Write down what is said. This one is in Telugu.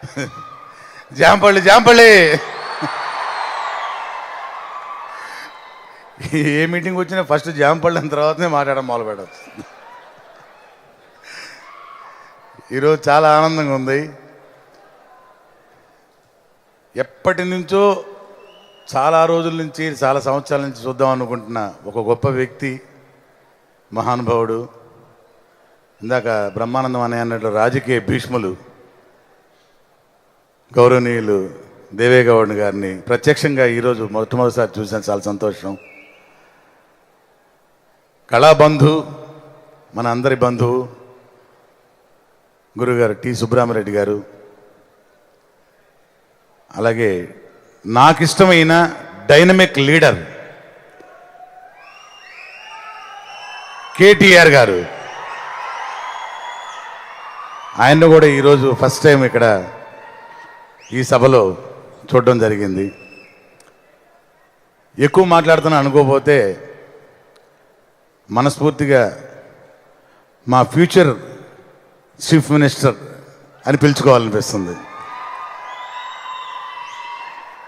జాంపల్లి జాంపల్లి. ఏ మీటింగ్ వచ్చినా ఫస్ట్ జాంపల్లి తర్వాతనే మాట్లాడడం మొదలు పెట్టచ్చు ఈరోజు చాలా ఆనందంగా ఉంది. ఎప్పటి నుంచో చాలా రోజుల నుంచి చాలా సంవత్సరాల నుంచి చూద్దాం అనుకుంటున్న ఒక గొప్ప వ్యక్తి మహానుభావుడు ఇందాక బ్రహ్మానందం అనే అన్నట్లు రాజకీయ భీష్ములు గౌరవనీయులు దేవేగౌడ్ గారిని ప్రత్యక్షంగా ఈరోజు మొట్టమొదటిసారి చూసాను చాలా సంతోషం. కళాబంధు మన అందరి బంధువు గురుగారు టి. సుబ్రహ్మరెడ్డి గారు అలాగే నాకు ఇష్టమైన డైనమిక్ లీడర్ కేటీఆర్ గారు. ఆయన కూడా ఈరోజు ఫస్ట్ టైం ఇక్కడ ఈ సభలో చూడడం జరిగింది. ఎక్కువ మాట్లాడుతున్నా అనుకోపోతే మనస్ఫూర్తిగా మా ఫ్యూచర్ చీఫ్ మినిస్టర్ అని పిలుచుకోవాలనిపిస్తుంది.